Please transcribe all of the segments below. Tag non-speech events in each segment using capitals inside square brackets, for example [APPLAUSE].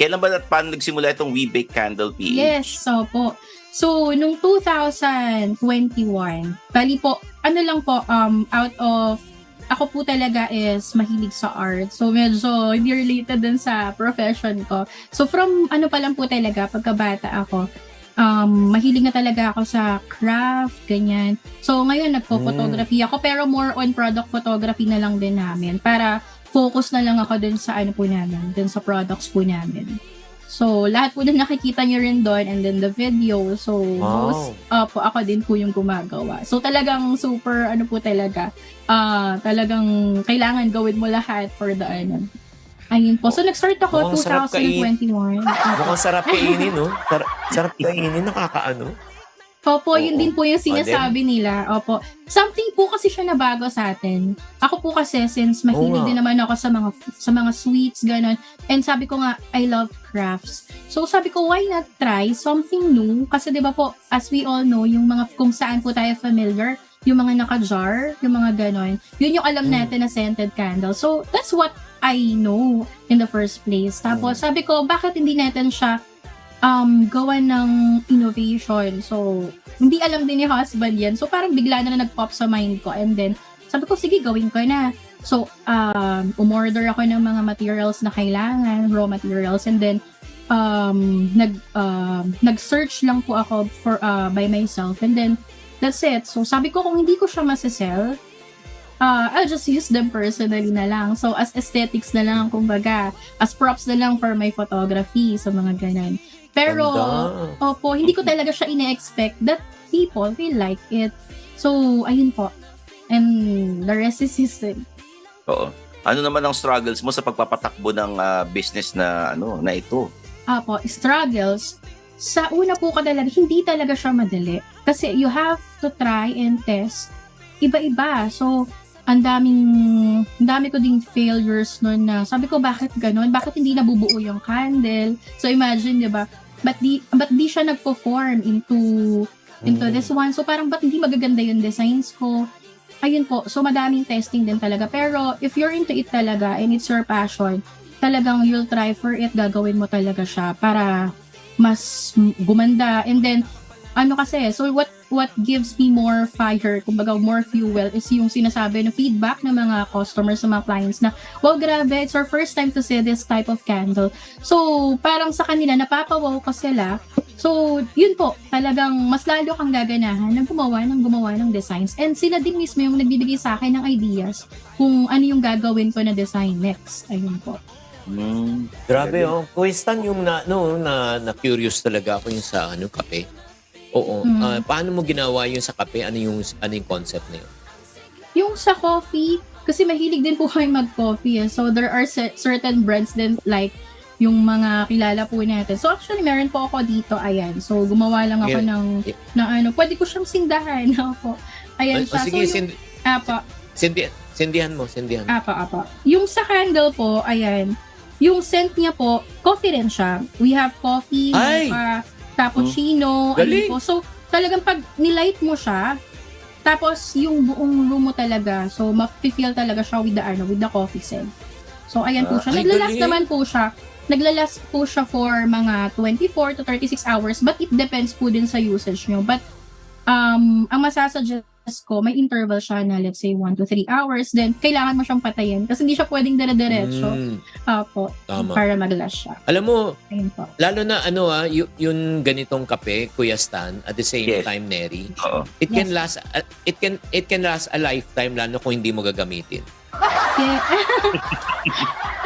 Kailan ba at paano nagsimula itong We Bake Candle PH? Yes, so po. So, nung 2021, bali po, ano lang po, um, out of, ako po talaga is mahilig sa art. So, medyo hindi related din sa profession ko. So, from ano pa lang po talaga, pagkabata ako, um, mahilig na talaga ako sa craft, ganyan. So, ngayon nagpo-photography ako, pero more on product photography na lang din namin para focus na lang ako dun sa ano po namin, dun sa products po namin. So, lahat po na nakikita niyo rin doon and then the video. So, Wow. most, uh, po, ako din po yung gumagawa. So, talagang super, ano po talaga, ah talagang kailangan gawin mo lahat for the, ano. Ayun po. So, nag-start ako Mukhang sarap 2021. Mukhang sarap kainin, no? Sarap, sarap [LAUGHS] kainin, nakakaano. Opo, yun Oo. din po yung sinasabi nila. Opo. Something po kasi siya na bago sa atin. Ako po kasi since mahilig Oo nga. din naman ako sa mga sa mga sweets ganon. And sabi ko nga I love crafts. So sabi ko why not try something new? Kasi 'di ba po as we all know yung mga kung saan po tayo familiar, yung mga naka-jar, yung mga ganon. Yun yung alam Mm. natin na scented candle. So that's what I know in the first place. Tapos sabi ko bakit hindi natin siya um, gawa ng innovation. So, hindi alam din ni husband yan. So, parang bigla na, na nag-pop sa mind ko. And then, sabi ko, sige, gawin ko na. So, um, umorder ako ng mga materials na kailangan, raw materials. And then, um, nag, um, nag-search lang po ako for, uh, by myself. And then, that's it. So, sabi ko, kung hindi ko siya masasell, uh, I'll just use them personally na lang. So, as aesthetics na lang, kumbaga, as props na lang for my photography, sa mga ganun. Pero, Ganda. opo, hindi ko talaga siya ine-expect that people will like it. So, ayun po. And the rest is history. Oo. Ano naman ang struggles mo sa pagpapatakbo ng ah, business na ano na ito? Apo, struggles. Sa una po ko talaga, hindi talaga siya madali. Kasi you have to try and test. Iba-iba. So, ang daming, ang dami ko ding failures noon na sabi ko, bakit ganun? Bakit hindi nabubuo yung candle? So, imagine, di ba? Ba't di, ba't di siya nagpo-form into, into Mm. this one? So, parang ba't hindi magaganda yung designs ko? Ayun po. So, madaming testing din talaga. Pero, if you're into it talaga and it's your passion, talagang you'll try for it, gagawin mo talaga siya para mas gumanda. And then, ano kasi, so what what gives me more fire, kumbaga more fuel, is yung sinasabi ng feedback ng mga customers, ng mga clients na, wow, grabe, it's our first time to see this type of candle. So, parang sa kanila, napapawaw ko sila. So, yun po, talagang mas lalo kang gaganahan na gumawa ng gumawa ng designs. And sila din mismo yung nagbibigay sa akin ng ideas kung ano yung gagawin ko na design next. Ayun po. Hmm. Grabe, oh. Kuwistan yung na, no, na, na curious talaga ako yung sa ano, kape. Oo. Mm. Ah, paano mo ginawa yung sa kape? Ano yung, ano yung concept na yun? Yung sa coffee, kasi mahilig din po kayo mag-coffee. Eh. So, there are cer- certain brands din like yung mga kilala po natin. So, actually, meron po ako dito. Ayan. So, gumawa lang ako Yeah. ng, Yeah. ng ano. Pwede ko siyang sindahan. [LAUGHS] Ako. Ayan Ah, siya. sige, so, yung, sindi, apa, sindi, sindihan mo, sindihan. apa, apa. Yung sa candle po, ayan. Yung scent niya po, coffee rin siya. We have coffee, Ay! mocha, cappuccino, Galing! ayun po. So, talagang pag nilight mo siya, tapos yung buong room mo talaga, so ma-feel talaga siya with the, ano, with the coffee scent. So, ayan po Ah, siya. Naglalast galing! naman po siya. Naglalast po siya for mga 24 to 36 hours, but it depends po din sa usage nyo. But, um, ang masasuggest ko, may interval siya na let's say 1 to 3 hours, then kailangan mo siyang patayin kasi hindi siya pwedeng dire-diretso Mm, Apo, tama. para mag-last siya. Alam mo, Ayun po. lalo na ano ah, y- yung ganitong kape, Kuya Stan, at the same Yes. time, Neri, Oo. it can Yes. last, uh, it can, it can last a lifetime lalo kung hindi mo gagamitin. Yeah.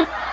[LAUGHS]